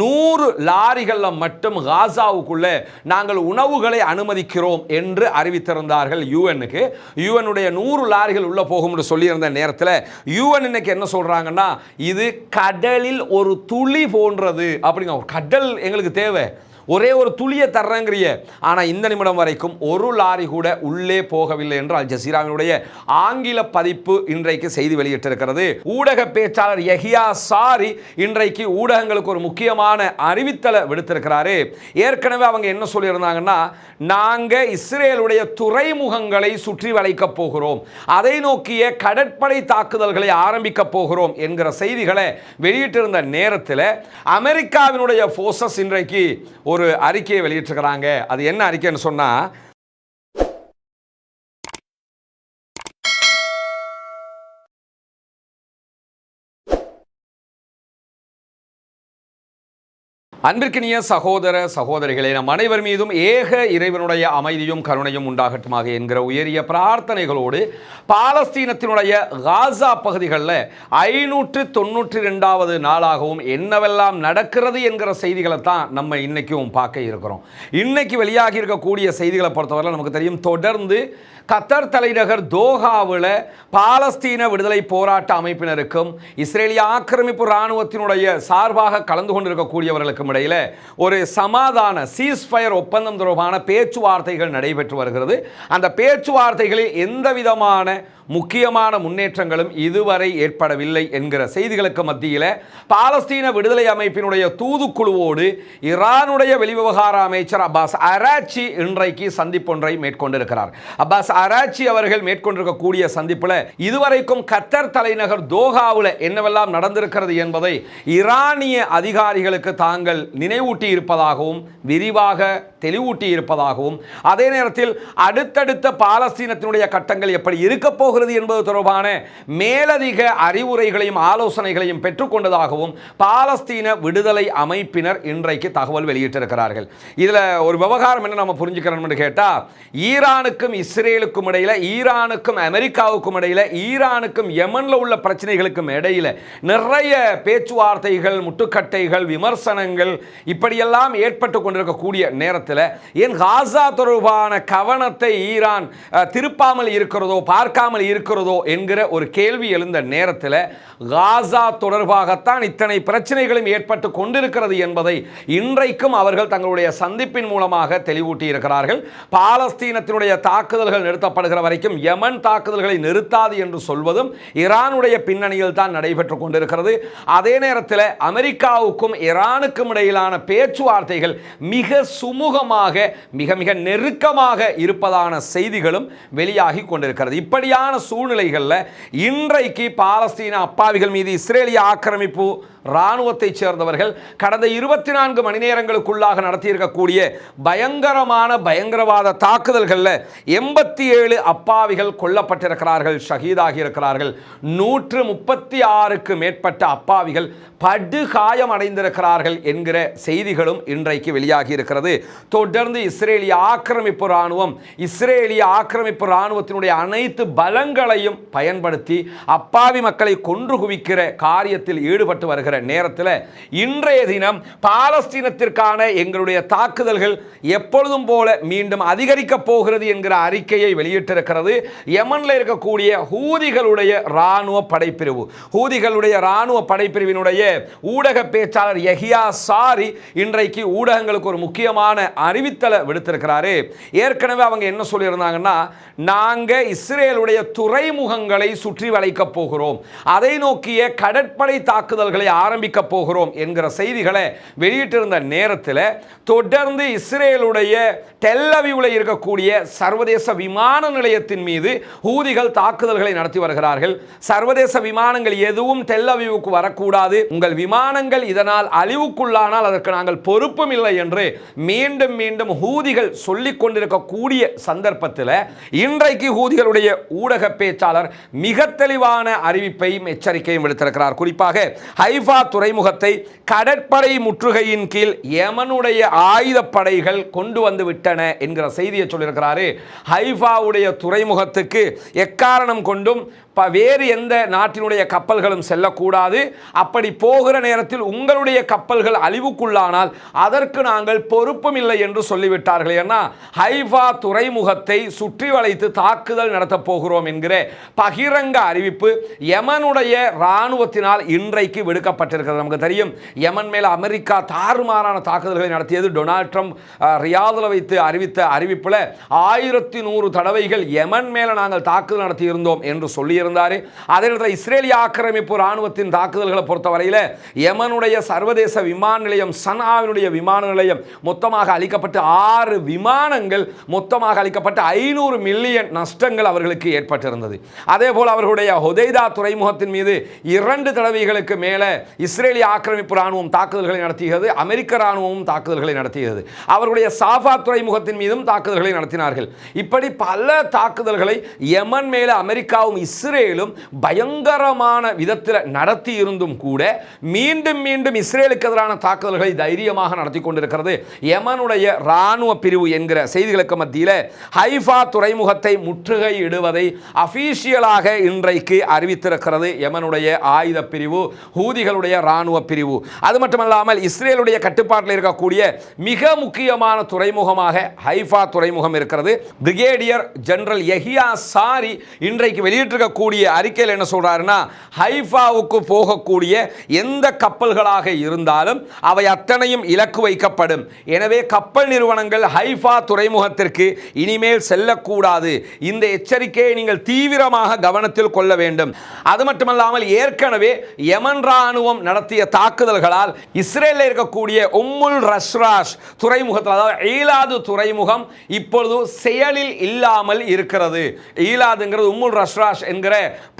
நூறு லாரிகளில் மட்டும் காசாவுக்குள்ளே நாங்கள் உணவுகளை அனுமதிக்கிறோம் என்று அறிவித்திருந்தார்கள் யூஎனுக்கு யூஎனுடைய நூறு லாரிகள் உள்ளே போகும் என்று சொல்லியிருந்த நேரத்தில் யூஎன் இன்னைக்கு என்ன சொல்கிறாங்கன்னா இது கடலில் ஒரு துளி போன்றது. அப்படிங்க கடல் எங்களுக்கு தேவை. ஒரே ஒரு துளியை தர்றேங்கிறிய. ஆனால் இந்த நிமிடம் வரைக்கும் ஒரு லாரி கூட உள்ளே போகவில்லை என்று அல் ஜசீராவினுடைய ஆங்கில பதிப்பு இன்றைக்கு செய்தி வெளியிட்டிருக்கிறது. ஊடக பேச்சாளர் யஹியா சாரி இன்றைக்கு ஊடகங்களுக்கு ஒரு முக்கியமான அறிவித்தலை விடுத்திருக்கிறாரு. ஏற்கனவே அவங்க என்ன சொல்லியிருந்தாங்கன்னா நாங்கள் இஸ்ரேலுடைய துறைமுகங்களை சுற்றி வளைக்கப் போகிறோம். அதை நோக்கிய கடற்படை தாக்குதல்களை ஆரம்பிக்க போகிறோம் என்கிற செய்திகளை வெளியிட்டிருந்த நேரத்தில் அமெரிக்காவினுடைய ஃபோர்ஸஸ் இன்றைக்கு ஒரு ஒரு அறிக்கையை வெளியிட்டிருக்கிறாங்க. அது என்ன அறிக்கைன்னு சொன்னா அன்பிற்கினிய சகோதர சகோதரிகளே நம் அனைவர் மீதும் ஏக இறைவனுடைய அமைதியும் கருணையும் உண்டாகட்டுமாக என்கிற உயரிய பிரார்த்தனைகளோடு பாலஸ்தீனத்தினுடைய காசா பகுதிகளில் ஐநூற்று தொண்ணூற்றி ரெண்டாவது நாளாகவும் என்னவெல்லாம் நடக்கிறது என்கிற செய்திகளை தான் நம்ம இன்றைக்கும் பார்க்க இருக்கிறோம். இன்றைக்கு வெளியாகி இருக்கக்கூடிய செய்திகளை பொறுத்தவரை நமக்கு தெரியும் தொடர்ந்து கத்தர் தலைநகர் தோஹாவில் பாலஸ்தீன விடுதலை போராட்ட அமைப்பினருக்கும் இஸ்ரேலிய ஆக்கிரமிப்பு இராணுவத்தினுடைய சார்பாக கலந்து கொண்டிருக்கக்கூடியவர்களுக்கும் இடையில ஒரு சமாதான சீஸ்ஃபயர் ஒப்பந்தம் தொடர்பான பேச்சுவார்த்தைகள் நடைபெற்று வருகிறது. அந்த பேச்சுவார்த்தைகளில் எந்த விதமான முக்கியமான முன்னேற்றங்களும் இதுவரை ஏற்படவில்லை என்கிற செய்திகளுக்கு மத்தியில் பாலஸ்தீன விடுதலை அமைப்பினுடைய தூதுக்குழுவோடு ஈரானுடைய வெளிவிவகார அமைச்சர் அப்பாஸ் அராச்சி இன்றைக்கு சந்திப்பொன்றை மேற்கொண்டிருக்கிறார். அப்பாஸ் அராச்சி அவர்கள் மேற்கொண்டிருக்கக்கூடிய சந்திப்பில் இதுவரைக்கும் கத்தர் தலைநகர் தோஹாவில் என்னவெல்லாம் நடந்திருக்கிறது என்பதை ஈரானிய அதிகாரிகளுக்கு தாங்கள் நினைவூட்டி இருப்பதாகவும் விரிவாக தெளிவூட்டி இருப்பதாகவும் அதே நேரத்தில் அடுத்தடுத்த பாலஸ்தீனத்தினுடைய கட்டங்கள் எப்படி இருக்க போகிறது என்பது தொடர்பான மேலதிக அறிவுரைகளையும் ஆலோசனைகளையும் பெற்றுக்கொண்டதாகவும் பாலஸ்தீன விடுதலை அமைப்பினர் இன்றைக்கு தகவல் வெளியிட்டிருக்கிறார்கள். இதில் ஒரு விவகாரம் என்ன நம்ம புரிஞ்சுக்கிறோம்னு கேட்டால் ஈரானுக்கும் இஸ்ரேலுக்கும் இடையில் ஈரானுக்கும் அமெரிக்காவுக்கும் இடையில ஈரானுக்கும் யமனில் உள்ள பிரச்சனைகளுக்கும் இடையில நிறைய பேச்சுவார்த்தைகள் முட்டுக்கட்டைகள் விமர்சனங்கள் இப்படியெல்லாம் ஏற்பட்டு கொண்டிருக்கக்கூடிய நேரத்தில் ஏன் காசா தொடர்பான கவனத்தை ஈரான் திருப்பாமல் இருக்கிறதோ பார்க்காமல் இருக்கிறதோ என்கிற ஒரு கேள்வி எழுந்த நேரத்தில் காசா தொடர்பாகத்தான் இத்தனை பிரச்சனைகளும் ஏற்பட்டு கொண்டிருக்கிறது என்பதை இன்றைக்கும் அவர்கள் தங்களுடைய சந்திப்பின் மூலமாக தெளிவூட்டி இருக்கிறார்கள் பாலஸ்தீனத்தினுடைய தாக்குதல்கள் நிறுத்தப்படுகிற வரைக்கும் யமன் தாக்குதல்களை நிறுத்தாது என்று சொல்வதும் ஈரானுடைய பின்னணியில் தான் நடைபெற்று கொண்டிருக்கிறது. அதே நேரத்தில் அமெரிக்காவுக்கும் ஈரானுக்கும் இடையிலான பேச்சுவார்த்தைகள் மிக சுமூகமாக மிக மிக நெருக்கமாக இருப்பதான செய்திகளும் வெளியாகி கொண்டிருக்கிறது. இப்படியான சூழ்நிலைகளில் இன்றைக்கு பாலஸ்தீன அப்பாவிகள் மீது இஸ்ரேலிய ஆக்கிரமிப்பு இராணுவத்தைச் சேர்ந்தவர்கள் கடந்த இருபத்தி நான்கு மணி நேரங்களுக்குள்ளாக நடத்தியிருக்கக்கூடிய பயங்கரமான பயங்கரவாத தாக்குதல்களில் எண்பத்தி ஏழு அப்பாவிகள் கொல்லப்பட்டிருக்கிறார்கள் ஷஹீதாகி இருக்கிறார்கள் நூற்று முப்பத்தி ஆறுக்கு மேற்பட்ட அப்பாவிகள் படுகாயம் அடைந்திருக்கிறார்கள் என்கிற செய்திகளும் இன்றைக்கு வெளியாகி இருக்கிறது தொடர்ந்து இஸ்ரேலிய ஆக்கிரமிப்பு இராணுவம் இஸ்ரேலிய ஆக்கிரமிப்பு இராணுவத்தினுடைய அனைத்து பலங்களையும் பயன்படுத்தி அப்பாவி மக்களை கொன்று குவிக்கிற காரியத்தில் ஈடுபட்டு வருகிற நேரத்தில் இன்றைய தினம் பாலஸ்தீனத்திற்கான எங்களுடைய தாக்குதல்கள் எப்பொழுதும் போல மீண்டும் அதிகரிக்கப் போகிறது என்கிற அறிக்கையை வெளியிட்டிருக்கிறது. யமனில் இருக்கக்கூடிய ஹூதிகளுடைய இராணுவ படைப்பிரிவு. ஹூதிகளுடைய இராணுவ படைப்பிரிவினுடைய ஊடக பேச்சாளர் எஹியா சாரி இன்றைக்கு ஊடகங்களுக்கு ஒரு முக்கியமான அறிவித்தலை விடுத்திருக்கிறாரு. ஏற்கனவே அவங்க என்ன சொல்லியிருந்தாங்கன்னா நாங்கள் இஸ்ரேலுடைய துறைமுகங்களை சுற்றி வளைக்கப் போகிறோம். அதை நோக்கிய கடற்படை தாக்குதல்களை ஆரம்பிக்க போகிறோம் என்கிற செய்திகளை வெளியிட்டிருந்த நேரத்தில் தொடர்ந்து இஸ்ரேலுடைய டெல்லவியூவில் இருக்கக்கூடிய சர்வதேச விமான நிலையத்தின் மீது ஊதிகள் தாக்குதல்களை நடத்தி வருகிறார்கள். சர்வதேச விமானங்கள் எதுவும் டெல்லவியூவுக்கு வரக்கூடாது. உங்கள் விமானங்கள் இதனால் அழிவுக்குள்ளானால் அதற்கு நாங்கள் பொறுப்பும் இல்லை என்று மீண்டும் மீண்டும் ஹூதிகள் சொல்லிக் கொண்டிருக்கக்கூடிய சந்தர்ப்பத்தில் இன்றைக்கு ஹூதிகளுடைய ஊடக பேச்சாளர் மிக தெளிவான அறிவிப்பையும் எச்சரிக்கையும் விடுத்திருக்கிறார். குறிப்பாக ஹைஃப் ஹைஃபா துறைமுகத்தை கடற்படை முற்றுகையின் கீழ் யமனுடைய ஆயுதப்படைகள் கொண்டு வந்து விட்டன என்கிற செய்தியை சொல்லியிருக்கிறாரு. ஹைஃபாவுடைய துறைமுகத்துக்கு எக்காரணம் கொண்டும் வேறு எந்த நாட்டினுடைய கப்பல்களும் செல்லக்கூடாது. அப்படி போகிற நேரத்தில் உங்களுடைய கப்பல்கள் அழிவுக்குள்ளானால் அதற்கு நாங்கள் பொறுப்பும் இல்லை என்று சொல்லிவிட்டார்கள். ஏன்னா ஹைஃபா துறைமுகத்தை சுற்றி வளைத்து தாக்குதல் நடத்தப் போகிறோம் என்கிற பகிரங்க அறிவிப்பு யமனுடைய இராணுவத்தினால் இன்றைக்கு விடுக்கப்பட்டிருக்கிறது. நமக்கு தெரியும் யமன் மேல் அமெரிக்கா தாறுமாறான தாக்குதல்களை நடத்தியது. டொனால்ட் ட்ரம்ப் ரியாதில் வைத்து அறிவித்த அறிவிப்பில் ஆயிரத்தி நூறு தடவைகள் யமன் மேலே நாங்கள் தாக்குதல் நடத்தியிருந்தோம் என்று சொல்லியிருந்தோம் இருந்தார் அதே நேரத்தில் இஸ்ரேலிய ஆக்கிரமிப்பு இராணுவத்தின் தாக்குதல்களை பொறுத்தவரையில் யமனுடைய சர்வதேச விமான நிலையம் சனாவினுடைய விமான நிலையம் மொத்தமாக அளிக்கப்பட்டு ஆறு விமானங்கள் மொத்தமாக அளிக்கப்பட்டு ஐநூறு மில்லியன் நஷ்டங்கள் அவர்களுக்கு ஏற்பட்டிருந்தது. அதே போல் அவர்களுடைய ஹொதைதா துறைமுகத்தின் மீது இரண்டு தடவைகளுக்கு மேலே இஸ்ரேலிய ஆக்கிரமிப்பு இராணுவம் தாக்குதல்களை நடத்தியது அமெரிக்க ராணுவமும் தாக்குதல்களை நடத்தியது. அவர்களுடைய சாஃபா துறைமுகத்தின் மீதும் தாக்குதல்களை நடத்தினார்கள். இப்படி பல தாக்குதல்களை யமன் மேலே அமெரிக்காவும் இஸ்ரேலும் பயங்கரமான விதத்தில் நடத்தி இருந்தும் கூட மீண்டும் மீண்டும் இஸ்ரேலுக்கு எதிரான தாக்குதல்களை தைரியமாக நடத்தி கொண்டிருக்கிறது. யமனுடைய இராணுவ பிரிவு என்கிற செய்திகளுக்கு மத்தியில் ஹைஃபா துறைமுகத்தை முற்றுகையிடுவதை அஃபீஷியலாக இன்றைக்கு அறிவித்திருக்கிறது யமனுடைய ஆயுத பிரிவு ஹூதிகளுடைய இராணுவ பிரிவு. அது மட்டுமல்லாமல் இஸ்ரேலுடைய கட்டுப்பாட்டில் இருக்கக்கூடிய மிக முக்கியமான துறைமுகமாக ஹைஃபா துறைமுகம் இருக்கிறது. பிரிகேடியர் ஜெனரல் எஹியா சாரி இன்றைக்கு வெளியிட்டிருக்கக்கூடிய அறிக்கையில் என்ன சொல்றாருன்னா ஹைஃபாவுக்கு போகக்கூடிய எந்த கப்பல்களாக இருந்தாலும் அவை அத்தனையும் இலக்கு வைக்கப்படும். எனவே கப்பல் நிறுவனங்கள் ஹைஃபா துறைமுகத்திற்கு இனிமேல் செல்லக்கூடாது. இந்த எச்சரிக்கையை நீங்கள் தீவிரமாக கவனத்தில் கொள்ள வேண்டும். அது மட்டுமல்லாமல் ஏற்கனவே யமன் ராணுவம் நடத்திய தாக்குதல்களால் இஸ்ரேலில் இருக்கக்கூடிய உம்முல் ரஷ்ராஷ் துறைமுகத்தில் அதாவது ஈலாது துறைமுகம் இப்பொழுது செயலில் இல்லாமல் இருக்கிறது. ஈலாதுங்கிறது உம்முல் ரஷ்ராஷ் என்கிற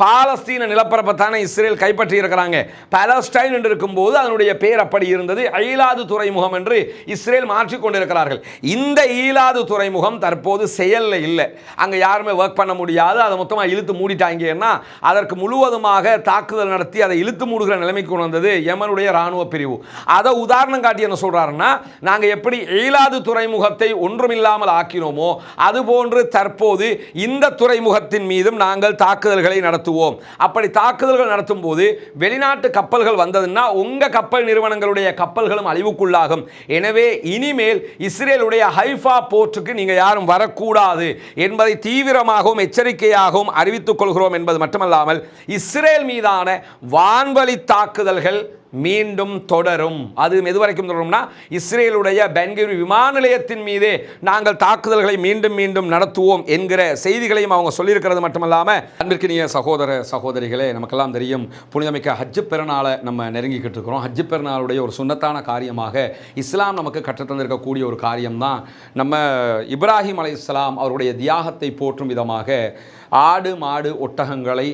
பாலஸ்தீன நிலப்பரப்பை தானே இஸ்ரேல் கைப்பற்றி இருக்கிறாங்க பாலஸ்டைன் என்று இருக்கும்போது அதனுடைய பேர் அப்படி இருந்தது ஈலாது துறைமுகம் என்று இஸ்ரேல் மாற்றிக்கொண்டிருக்கிறார்கள் இந்த ஈலாது துறைமுகம் தற்போது செயலில் இல்லை. அங்கே யாருமே ஒர்க் பண்ண முடியாது அதை மொத்தமாக இழுத்து மூடிட்டாங்கன்னா அதற்கு முழுவதுமாக தாக்குதல் நடத்தி அதை இழுத்து மூடுகிற நிலைமைக்கு கொண்டு வந்தது யமனுடைய ராணுவ பிரிவு. அதை உதாரணம் காட்டி என்ன சொல்றாருன்னா நாங்கள் எப்படி ஈலாது துறைமுகத்தை ஒன்றுமில்லாமல் ஆக்கினோமோ அதுபோன்று தற்போது இந்த துறைமுகத்தின் மீதும் நாங்கள் தாக்குதல் தாக்குதல்களை நடத்துவோம். அப்படி தாக்குதல்கள் நடத்தும் போது வெளிநாட்டு கப்பல்கள் வந்ததுன்னா உங்க கப்பல் நிறுவனங்களுடைய கப்பல்களும் அழிவுக்குள்ளாகும். எனவே இனிமேல் இஸ்ரேலுடைய ஹைஃபா போர்ட்டுக்கு நீங்க யாரும் வரக்கூடாது என்பதை தீவிரமாகவும் எச்சரிக்கையாகவும் அறிவித்துக் கொள்கிறோம் என்பது மட்டுமல்லாமல் இஸ்ரேல் மீதான வான்வழி தாக்குதல்கள் மீண்டும் தொடரும். அது எது வரைக்கும் தொடரும்னா இஸ்ரேலுடைய பென்கிரி விமான நிலையத்தின் மீதே நாங்கள் தாக்குதல்களை மீண்டும் மீண்டும் நடத்துவோம் என்கிற செய்திகளையும் அவங்க சொல்லியிருக்கிறது மட்டுமல்லாமல் அன்பிற்கினிய சகோதர சகோதரிகளே நமக்கெல்லாம் தெரியும் புனிதமிக்க ஹஜ்ஜு பெருநாளை நம்ம நெருங்கிக்கிட்டு இருக்கிறோம். ஹஜ்ஜு பெருநாளுடைய ஒரு சுன்னத்தான காரியமாக இஸ்லாம் நமக்கு கற்றுத்தந்திருக்கக்கூடிய ஒரு காரியம்தான். நம்ம இப்ராஹிம் அலை இஸ்லாம் அவருடைய தியாகத்தை போற்றும் விதமாக ஆடு மாடு ஒட்டகங்களை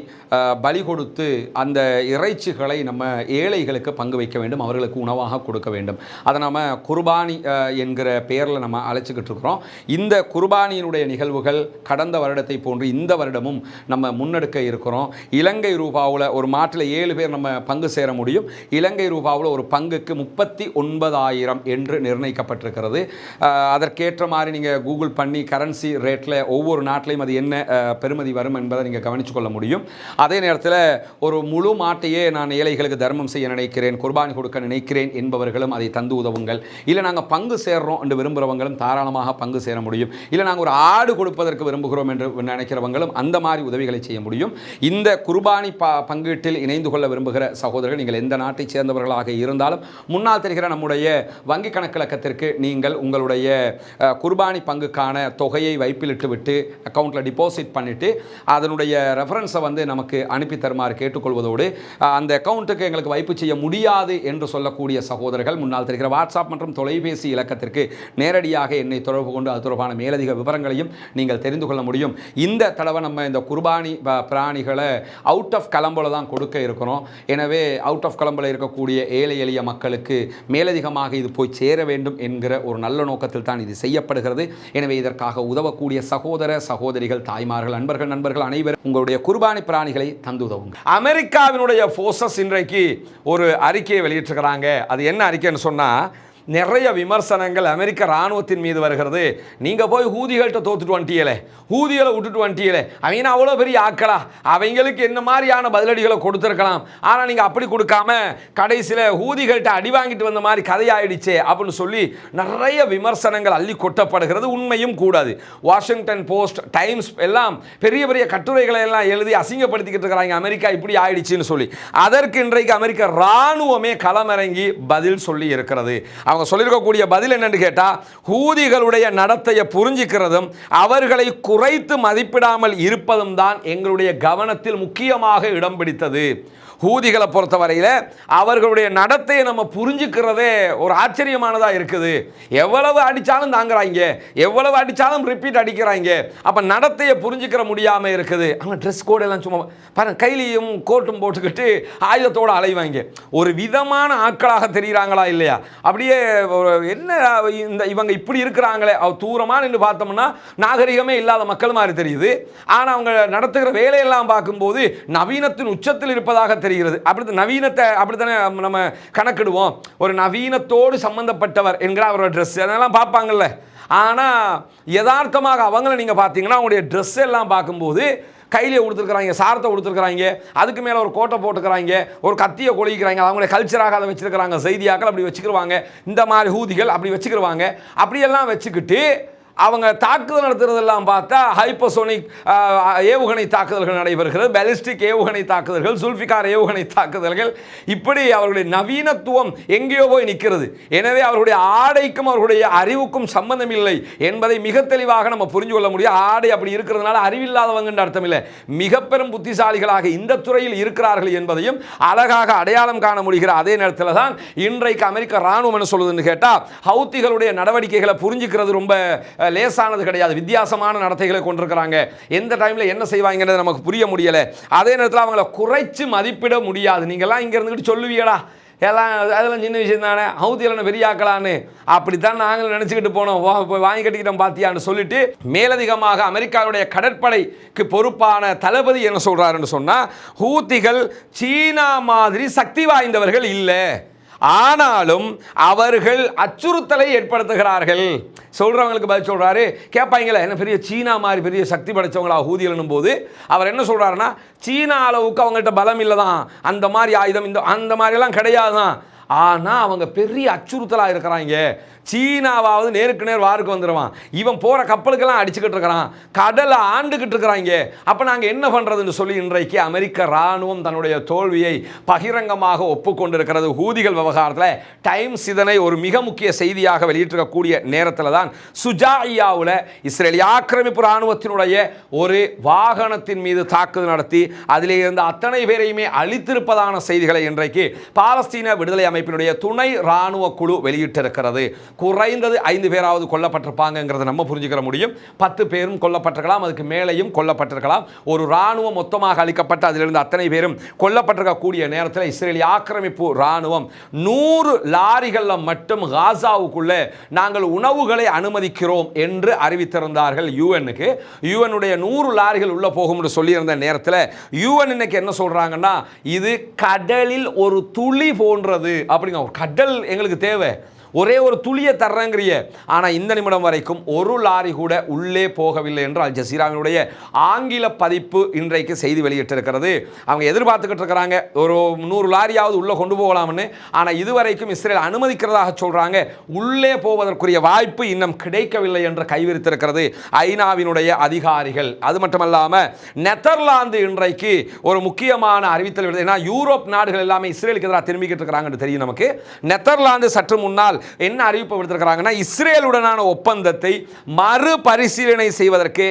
பலி கொடுத்து அந்த இறைச்சிகளை நம்ம ஏழைகளுக்கு பங்கு வைக்க வேண்டும் அவர்களுக்கு உணவாக கொடுக்க வேண்டும். அதை நம்ம குர்பானி என்கிற பெயரில் நம்ம அழைச்சிக்கிட்டு இருக்கிறோம். இந்த குர்பானியினுடைய நிகழ்வுகள் கடந்த வருடத்தை போன்று இந்த வருடமும் நம்ம முன்னெடுக்க இருக்கிறோம். இலங்கை ரூபாவில் ஒரு மாட்டில் ஏழு பேர் நம்ம பங்கு சேர முடியும். இலங்கை ரூபாவில் ஒரு பங்குக்கு முப்பத்தி ஒன்பதாயிரம் என்று நிர்ணயிக்கப்பட்டிருக்கிறது. அதற்கேற்ற மாதிரி நீங்கள் கூகுள் பண்ணி கரன்சி ரேட்டில் ஒவ்வொரு நாட்டிலையும் அது என்ன பெருமதி வரும் என்பதை நீங்கள் கவனித்து கொள்ள முடியும். அதே நேரத்தில் ஒரு முழு மாட்டையே நான் ஏழைகளுக்கு தர்மம் செய்ய நினைக்கிறேன். குர்பானி கொடுக்க நினைக்கிறேன் என்பவர்களும் அதை தந்து உதவுங்கள். இல்லை நாங்கள் பங்கு சேர்றோம் என்று விரும்புகிறவங்களும் தாராளமாக பங்கு சேர முடியும். இல்லை நாங்கள் ஒரு ஆடு கொடுப்பதற்கு விரும்புகிறோம் என்று நினைக்கிறவங்களும் அந்த மாதிரி உதவிகளை செய்ய முடியும். இந்த குர்பானி ப பங்கீட்டில் இணைந்து கொள்ள விரும்புகிற சகோதரர்கள் நீங்கள் எந்த நாட்டைச் சேர்ந்தவர்களாக இருந்தாலும் முன்னால் தெரிகிற நம்முடைய வங்கி கணக்கிழக்கத்திற்கு நீங்கள் உங்களுடைய குர்பானி பங்குக்கான தொகையை வைப்பிலிட்டு விட்டு அக்கௌண்ட்டில் டிபாசிட் பண்ணிவிட்டு அதனுடைய ரெஃபரன்ஸை வந்து நமக்கு அனுப்பி தருமாறு கேட்டுக்கொள்வதோடு அந்த அக்கௌண்ட்டுக்கு எங்களுக்கு வைப்பு செய்ய முடியாது என்று சொல்லக்கூடிய சகோதரர்கள் முன்னால் தெரிகிற வாட்ஸ்அப் மற்றும் தொலைபேசி இலக்கத்திற்கு நேரடியாக என்னை தொடர்பு கொண்டு அது தொடர்பான மேலதிக விவரங்களையும் நீங்கள் தெரிந்து கொள்ள முடியும். இந்த தடவை நம்ம இந்த குர்பானி பிராணிகளை அவுட் ஆஃப் கலம்பில் தான் கொடுக்க இருக்கிறோம். எனவே அவுட் ஆஃப் கலம்பில் இருக்கக்கூடிய ஏழை எளிய மக்களுக்கு மேலதிகமாக இது போய் சேர வேண்டும் என்கிற ஒரு நல்ல நோக்கத்தில் தான் இது செய்யப்படுகிறது. எனவே இதற்காக உதவக்கூடிய சகோதர சகோதரிகள் தாய்மார்கள் நண்பர்கள் நண்பர்கள் அனைவரும் உங்களுடைய குர்பானி பிராணிகளை தந்து உதவுங்க அமெரிக்காவினுடைய ஃபோர்ஸஸ் இன்றைக்கு ஒரு அறிக்கையை வெளியிட்டிருக்கிறாங்க. அது என்ன அறிக்கைன்னு சொன்னால் நிறைய விமர்சனங்கள் அமெரிக்க இராணுவத்தின் மீது வருகிறது. நீங்கள் போய் ஹூதிகள்கிட்ட தோத்துட்டு வந்துட்டீங்களே. ஹூதிகளை விட்டுட்டு வந்துட்டீங்களே. அவங்க அவ்வளோ பெரிய ஆக்களா அவங்களுக்கு என்ன மாதிரியான பதிலடிகளை கொடுத்துருக்கலாம்? ஆனால் நீங்கள் அப்படி கொடுக்காம கடைசியில் ஹூதிகள்கிட்ட அடி வாங்கிட்டு வந்த மாதிரி கதையாயிடுச்சே அப்படின்னு சொல்லி நிறைய விமர்சனங்கள் அள்ளி கொட்டப்படுகிறது. உண்மையும் கூடாது. வாஷிங்டன் போஸ்ட் டைம்ஸ் எல்லாம் பெரிய பெரிய கட்டுரைகளை எல்லாம் எழுதி அசிங்கப்படுத்திக்கிட்டு இருக்கிறாங்க. அமெரிக்கா இப்படி ஆயிடுச்சுன்னு சொல்லி. அதற்கு இன்றைக்கு அமெரிக்க இராணுவமே களமிறங்கி பதில் சொல்லி இருக்கிறது. அவங்க சொல்லியிருக்கக்கூடிய பதில் என்னன்னு கேட்டால் ஹூதிகளுடைய நடத்தையை புரிஞ்சுக்கிறதும் அவர்களை குறைத்து மதிப்பிடாமல் இருப்பதும் தான் எங்களுடைய கவனத்தில் முக்கியமாக இடம் பிடித்தது. ஹூதிகளை பொறுத்தவரையில் அவர்களுடைய நடத்தையை நம்ம புரிஞ்சுக்கிறதே ஒரு ஆச்சரியமானதாக இருக்குது. எவ்வளவு அடித்தாலும் தாங்குறாங்க. எவ்வளவு அடித்தாலும் ரிப்பீட் அடிக்கிறாங்க. அப்போ நடத்தையை புரிஞ்சுக்கிற முடியாமல் இருக்குது. ஆனால் ட்ரெஸ் கோடெல்லாம் சும்மா பாருங்க கையிலையும் கோட்டும் போட்டுக்கிட்டு ஆயுதத்தோடு அலைவாங்க. ஒரு விதமான ஆட்களாக தெரிகிறாங்களா இல்லையா? அப்படியே என்ன இந்த இவங்க இப்படி இருக்கிறாங்களே? அவ தூரமாக நின்று பார்த்தோம்னா நாகரிகமே இல்லாத மக்கள் மாதிரி தெரியுது. ஆனால் அவங்க நடத்துகிற வேலையெல்லாம் பார்க்கும்போது நவீனத்தின் உச்சத்தில் இருப்பதாக தெரிகிறது. அப்படி நவீனத்தை அப்படித்தானே நம்ம கணக்கிடுவோம். ஒரு நவீனத்தோடு சம்பந்தப்பட்டவர் என்கிற அவரோட ட்ரெஸ் அதெல்லாம் பார்ப்பாங்கல்ல. ஆனால் யதார்த்தமாக அவங்கள நீங்கள் பார்த்தீங்கன்னா அவங்களுடைய ட்ரெஸ் எல்லாம் பார்க்கும்போது கையிலே கொடுத்துருக்குறாங்க சாரத்தை கொடுத்துருக்குறாங்க அதுக்கு மேலே ஒரு கோட்டை போட்டுக்கிறாங்க ஒரு கத்தியை கொளிக்கிறாங்க அவங்களுடைய கல்ச்சராக அதை வச்சுருக்கிறாங்க செய்தியாக்கள் அப்படி வச்சுக்கிருவாங்க இந்த மாதிரி ஹூதிகள் அப்படி வச்சுக்கிருவாங்க அப்படியெல்லாம் வச்சுக்கிட்டு அவங்க தாக்குதல் நடத்துறதெல்லாம் பார்த்தா ஹைப்பசோனிக் ஏவுகணை தாக்குதல்கள் நடைபெறுகிறது. பேலிஸ்டிக் ஏவுகணை தாக்குதல்கள் சுல்ஃபிகார் ஏவுகணை தாக்குதல்கள். இப்படி அவர்களுடைய நவீனத்துவம் எங்கேயோ போய் நிற்கிறது. எனவே அவர்களுடைய ஆடைக்கும் அவர்களுடைய அறிவுக்கும் சம்பந்தம் இல்லை என்பதை மிக தெளிவாக நம்ம புரிஞ்சு கொள்ள முடியும். ஆடை அப்படி இருக்கிறதுனால அறிவில்லாதவங்கன்ற அர்த்தம் இல்லை. மிக பெரும் புத்திசாலிகளாக இந்த துறையில் இருக்கிறார்கள் என்பதையும் அழகாக அடையாளம் காண முடிகிற அதே நேரத்தில் தான் இன்றைக்கு அமெரிக்க ராணுவம் என்ன சொல்லுதுன்னு கேட்டால் ஹவுத்திகளுடைய நடவடிக்கைகளை புரிஞ்சுக்கிறது ரொம்ப லேசானது கிடையாது. வித்தியாசமான நடத்தைகளை கொண்டிருக்கிறாங்க. எந்த டைமில் என்ன செய்வாங்கன்றது நமக்கு புரிய முடியலை. அதே நேரத்தில் அவங்கள குறைச்சி மதிப்பிட முடியாது. நீங்கள்லாம் இங்கே இருந்துக்கிட்டு சொல்லுவீங்களா எல்லாம் அதெல்லாம் சின்ன விஷயம் தானே ஹவுத்தியில் பெரியாக்கலான்னு அப்படித்தான் நாங்கள் நினச்சிக்கிட்டு போனோம். வாங்கி கட்டிக்கிட்டோம் பார்த்தியான்னு சொல்லிட்டு மேலதிகமாக அமெரிக்காவுடைய கடற்படைக்கு பொறுப்பான தளபதி என்ன சொல்கிறாருன்னு சொன்னால் ஹூத்திகள் சீனா மாதிரி சக்தி வாய்ந்தவர்கள் இல்லை. ஆனாலும் அவர்கள் அச்சுறுத்தலை ஏற்படுத்துகிறார்கள். சொல்றவங்களுக்கு பதில் சொல்கிறாரு கேட்பாங்களே என்ன பெரிய சீனா மாதிரி பெரிய சக்தி படைச்சவங்களா ஹூதியலனும் போது அவர் என்ன சொல்றாருன்னா சீனா அளவுக்கு அவங்கள்ட்ட பலம் இல்லை தான் அந்த மாதிரி ஆயுதம் இந்த அந்த மாதிரிலாம் கிடையாது தான் ஆனால் அவங்க பெரிய அச்சுறுத்தலாக இருக்கிறாங்க. சீனாவாவது நேருக்கு நேர் வாருக்கு வந்துடுவான் இவன் போகிற கப்பலுக்கெல்லாம் அடிச்சுக்கிட்டு இருக்கிறான். கடலை ஆண்டுக்கிட்டு இருக்கிறாங்க. அப்போ நாங்கள் என்ன பண்ணுறதுன்னு சொல்லி இன்றைக்கு அமெரிக்க இராணுவம் தன்னுடைய தோல்வியை பகிரங்கமாக ஒப்புக்கொண்டிருக்கிறது. ஹூதிகள் விவகாரத்தில் டைம்ஸ் இதனை ஒரு மிக முக்கிய செய்தியாக வெளியிட்டிருக்கக்கூடிய நேரத்தில் தான் சுஜாயியாவில் இஸ்ரேலிய ஆக்கிரமிப்பு இராணுவத்தினுடைய ஒரு வாகனத்தின் மீது தாக்குதல் நடத்தி அதிலே இருந்த அத்தனை பேரையுமே அழித்திருப்பதான செய்திகளை இன்றைக்கு பாலஸ்தீன விடுதலை அமைப்பினுடைய துணை இராணுவ குழு வெளியிட்டிருக்கிறது. குறைந்தது ஐந்து பேராவது கொல்லப்பட்டிருப்பாங்கங்கிறத நம்ம புரிஞ்சுக்கிற முடியும். பத்து பேரும் கொல்லப்பட்டிருக்கலாம் அதுக்கு மேலேயும் கொல்லப்பட்டிருக்கலாம். ஒரு இராணுவம் மொத்தமாக அளிக்கப்பட்டு அதிலிருந்து அத்தனை பேரும் கொல்லப்பட்டிருக்கக்கூடிய நேரத்தில் இஸ்ரேலிய ஆக்கிரமிப்பு இராணுவம் நூறு லாரிகளில் மட்டும் காசாவுக்குள்ளே நாங்கள் உணவுகளை அனுமதிக்கிறோம் என்று அறிவித்திருந்தார்கள் யூஎனுக்கு யூஎனுடைய நூறு லாரிகள் உள்ளே போகும் என்று சொல்லியிருந்த நேரத்தில் யூஎன் இன்னைக்கு என்ன சொல்கிறாங்கன்னா இது கடலில் ஒரு துளி போன்றது. அப்படிங்க கடல் எங்களுக்கு தேவை. ஒரே ஒரு துளியை தர்றேங்கிறிய. ஆனால் இந்த நிமிடம் வரைக்கும் ஒரு லாரி கூட உள்ளே போகவில்லை என்று அல் ஜசீராவினுடைய ஆங்கில பதிப்பு இன்றைக்கு செய்தி வெளியிட்டிருக்கிறது. அவங்க எதிர்பார்த்துக்கிட்டு இருக்கிறாங்க ஒரு நூறு லாரியாவது உள்ளே கொண்டு போகலாம்னு. ஆனால் இதுவரைக்கும் இஸ்ரேல் அனுமதிக்கிறதாக சொல்கிறாங்க உள்ளே போவதற்குரிய வாய்ப்பு இன்னும் கிடைக்கவில்லை என்று கைவிரித்திருக்கிறது ஐநாவினுடைய அதிகாரிகள். அது மட்டுமல்லாமல் நெதர்லாந்து இன்றைக்கு ஒரு முக்கியமான அறிவித்தல் ஏன்னா யூரோப் நாடுகள் எல்லாமே இஸ்ரேலுக்கு எதிராக திரும்பிக்கிட்டு இருக்கிறாங்கன்னு தெரியும் நமக்கு. நெதர்லாந்து சற்று முன்னால் என்ன அறிவிப்பு விடுத்திருக்கிறாங்கன்னா இஸ்ரேலுடனான ஒப்பந்தத்தை மறுபரிசீலனை செய்வதற்கு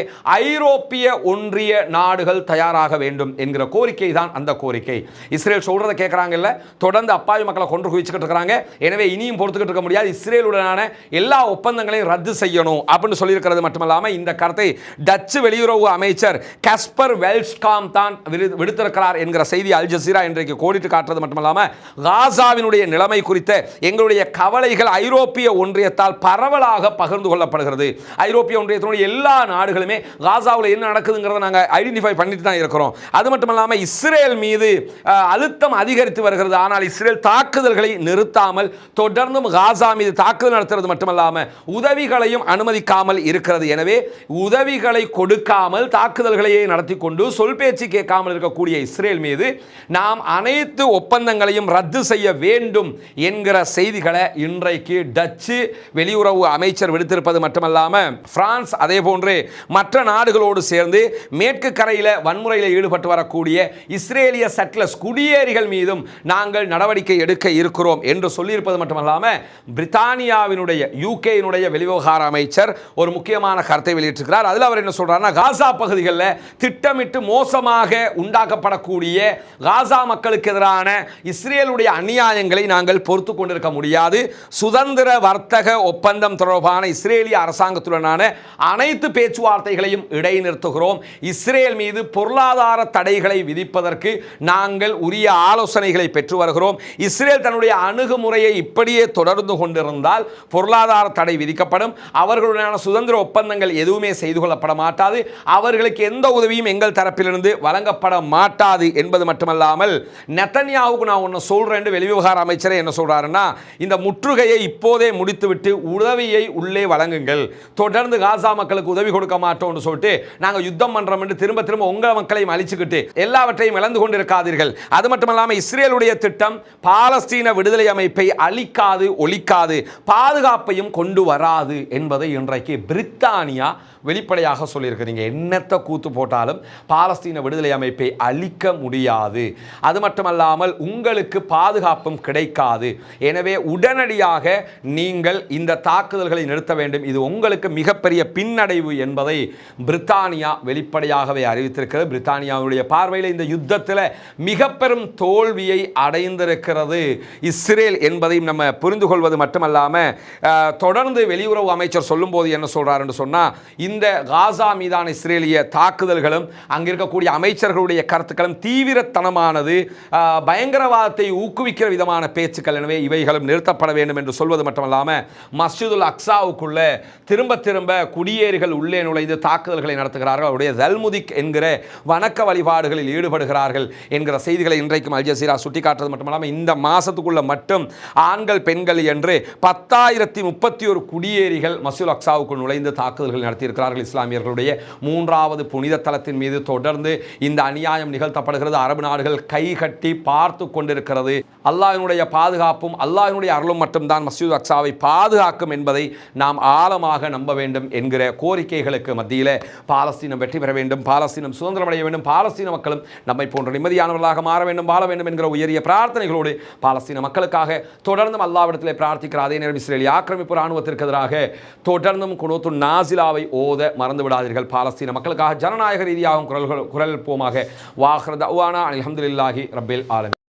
ஐரோப்பிய ஒன்றிய நாடுகள் தயாராக வேண்டும் என்கிற கோரிக்கை தான் அந்த கோரிக்கை. இஸ்ரேல் சொல்றதை கேட்குறாங்கல்ல தொடர்ந்து அப்பாவி மக்களை கொன்று குவிச்சுக்கிட்டு இருக்கிறாங்க. எனவே இனியும் பொறுத்துக்கிட்டு இருக்க முடியாது. இஸ்ரேலுடனான எல்லா ஒப்பந்தங்களையும் ரத்து செய்யணும் அப்படின்னு சொல்லியிருக்கிறது மட்டுமல்லாமல் இந்த கருத்தை டச்சு வெளியுறவு அமைச்சர் கஸ்பர் வெல்ஸ்காம் தான் விடுத்திருக்கிறார் என்கிற செய்தி அல் ஜசீரா இன்றைக்கு கோடிட்டு காட்டுறது மட்டுமல்லாமல் காசாவினுடைய நிலைமை குறித்த எங்களுடைய கவலைகள் செய்திகள் ஐரோப்பிய ஒன்றியத்தால் பரவலாக பகிர்ந்து கொள்ளப்படுகிறது. ஐரோப்பிய ஒன்றியத்தினுடைய எல்லா நாடுகளுமே காசாவில் என்ன நடக்குதுங்கிறத நாங்கள் ஐடென்டிஃபை பண்ணிட்டு தான் இருக்கிறோம். அது மட்டும் இல்லாமல் இஸ்ரேல் மீது அழுத்தம் அதிகரித்து வருகிறது. ஆனால் இஸ்ரேல் தாக்குதல்களை நிறுத்தாமல் தொடர்ந்தும் காசா மீது தாக்குதல் நடத்துறது மட்டுமல்லாமல் உதவிகளையும் அனுமதிக்காமல் இருக்கிறது. எனவே உதவிகளை கொடுக்காமல் தாக்குதல்களையே நடத்தி கொண்டு சொல் பேச்சு கேட்காமல் இருக்கக்கூடிய இஸ்ரேல் மீது நாம் அனைத்து ஒப்பந்தங்களையும் ரத்து செய்ய வேண்டும் என்கிற செய்திகளை இன்றைய இன்றைக்கு டச்சு வெளியுறவு அமைச்சர் விடுத்திருப்பது மட்டுமல்லாமல் பிரான்ஸ் அதே போன்று மற்ற நாடுகளோடு சேர்ந்து மேற்கு கரையில் வன்முறையில் ஈடுபட்டு வரக்கூடிய இஸ்ரேலிய சட்லஸ் குடியேறிகள் மீதும் நாங்கள் நடவடிக்கை எடுக்க இருக்கிறோம் என்று சொல்லியிருப்பது மட்டுமல்லாமல் பிரித்தானியாவினுடைய யூகேயினுடைய வெளிவிவகார அமைச்சர் ஒரு முக்கியமான கருத்தை வெளியிட்டிருக்கிறார். அதில் அவர் என்ன சொல்றாருன்னா காசா பகுதிகளில் திட்டமிட்டு மோசமாக உண்டாக்கப்படக்கூடிய காசா மக்களுக்கு எதிரான இஸ்ரேலுடைய அநியாயங்களை நாங்கள் பொறுத்து கொண்டிருக்க முடியாது. சுதந்திர வர்த்தக ஒப்பந்தம் தொடர்பான இஸ்ரேலிய அரசாங்கத்துடனான அனைத்து பேச்சுவார்த்தைகளையும் இடைநிறுத்துகிறோம். இஸ்ரேல் மீது பொருளாதார தடைகளை விதிப்பதற்கு நாங்கள் உரிய ஆலோசனைகளை பெற்று வருகிறோம். இஸ்ரேல் தன்னுடைய அணுகுமுறையை இப்படியே தொடர்ந்து கொண்டிருந்தால் பொருளாதார தடை விதிக்கப்படும். அவர்களுடனான சுதந்திர ஒப்பந்தங்கள் எதுவுமே செய்து கொள்ளப்பட மாட்டாது. அவர்களுக்கு எந்த உதவியும் எங்கள் தரப்பிலிருந்து வழங்கப்பட மாட்டாது என்பது மட்டுமல்லாமல் நெத்தன்யாவுக்கு நான் ஒன்று சொல்றேன் வெளிவிவகார அமைச்சரே என்ன சொல்றாருன்னா இந்த முற்றுகை தொகையை இப்போதே முடித்துவிட்டு உதவியை உள்ளே வழங்குங்கள். தொடர்ந்து காசா மக்களுக்கு உதவி கொடுக்க மாட்டோம்னு சொல்லிட்டு நாங்கள் யுத்தம் பண்ணுறோம் என்று திரும்ப திரும்ப உங்கள் மக்களையும் அழிச்சுக்கிட்டு எல்லாவற்றையும் இழந்து கொண்டிருக்காதீர்கள். அது மட்டுமல்லாமல் இஸ்ரேலுடைய திட்டம் பாலஸ்தீன விடுதலை அமைப்பை அழிக்காது ஒழிக்காது பாதுகாப்பையும் கொண்டு வராது என்பதை இன்றைக்கு பிரித்தானியா வெளிப்படையாக சொல்லியிருக்கிறீங்க. என்னத்தை கூத்து போட்டாலும் பாலஸ்தீன விடுதலை அமைப்பை அழிக்க முடியாது. அது மட்டுமல்லாமல் உங்களுக்கு பாதுகாப்பும் கிடைக்காது. எனவே உடனடியாக நீங்கள் இந்த தாக்குதல்களை நிறுத்த வேண்டும். இது உங்களுக்கு மிகப்பெரிய பின்னடைவு என்பதை பிரித்தானியா வெளிப்படையாகவே அறிவித்திருக்கிறது. பிரித்தானியாவுடைய பார்வையில் இந்த யுத்தத்தில் மிக பெரும் தோல்வியை அடைந்திருக்கிறது. இஸ்ரேல் என்பதையும் நம்ம புரிந்து கொள்வது மட்டுமல்லாமல் தொடர்ந்து வெளியுறவு அமைச்சர் சொல்லும்போது என்ன சொல்றாருன்னு சொன்னா இந்த காசா மீதான இஸ்ரேலிய தாக்குதல்களும் அங்கிருக்கக்கூடிய அமைச்சர்களுடைய கருத்துக்களும் தீவிரத்தனமானது பயங்கரவாதத்தை ஊக்குவிக்கிற விதமான பேச்சுக்கள் எனவே இவைகளும் நிறுத்தப்பட வேண்டும் என்று சொல்வது மட்டுமல்லாமல் மஸ்ஜிதுல் அக்ஸாவுக்குள்ள திரும்ப திரும்ப குடியேறிகள் உள்ளே நுழைந்து தாக்குதல்களை நடத்துகிறார்கள். அவருடைய தல்முதிக் என்கிற வணக்க வழிபாடுகளில் ஈடுபடுகிறார்கள் என்கிற செய்திகளை இன்றைக்கும் அல் ஜசீரா சுட்டிக்காட்டுறது மட்டுமல்லாமல் இந்த மாதத்துக்குள்ளே மட்டும் ஆண்கள் பெண்கள் என்று பத்தாயிரத்தி முப்பத்தி ஒரு குடியேறிகள் மசூல் அக்ஸாவுக்குள் நுழைந்து தாக்குதல்கள் நடத்தியிருக்கிறார்கள். இஸ்லாமியர்களுடைய மூன்றாவது புனித தளத்தின் மீது தொடர்ந்து இந்த அநியாயம் நிகழ்த்தப்படுகிறது. அரபு நாடுகள் கை கட்டி பார்த்து கொண்டிருக்கிறது. அல்லாஹினுடைய பாதுகாப்பும் அல்லாஹினுடைய அருளும் மட்டும்தான். தான் மசூத் அக்சாவை பாதுகாக்கும் என்பதை நாம் ஆழமாக நம்ப வேண்டும் என்கிற கோரிக்கைகளுக்கு மத்தியில் பாலஸ்தீனம் வெற்றி பெற வேண்டும் பாலஸ்தீனம் சுதந்திரம் அடைய வேண்டும் பாலஸ்தீன மக்களும் நம்மை போன்ற நிம்மதியானவர்களாக மாற வேண்டும் வாழ வேண்டும் என்கிற உயரிய பிரார்த்தனைகளோடு பாலஸ்தீன மக்களுக்காக தொடர்ந்தும் அல்லாவிடத்தில் பிரார்த்திக்கிற அதே நேரம் இஸ்ரேலி ஆக்கிரமிப்பு ராணுவத்திற்கு எதிராக தொடர்ந்தும் குணத்து நாசிலாவை ஓத மறந்து விடாதீர்கள். பாலஸ்தீன மக்களுக்காக ஜனநாயக ரீதியாகவும் குரல்கள் குரல் போமாக வாஹ்ரத் அவானா அலமதுல்லாஹி ரபில் ஆலமி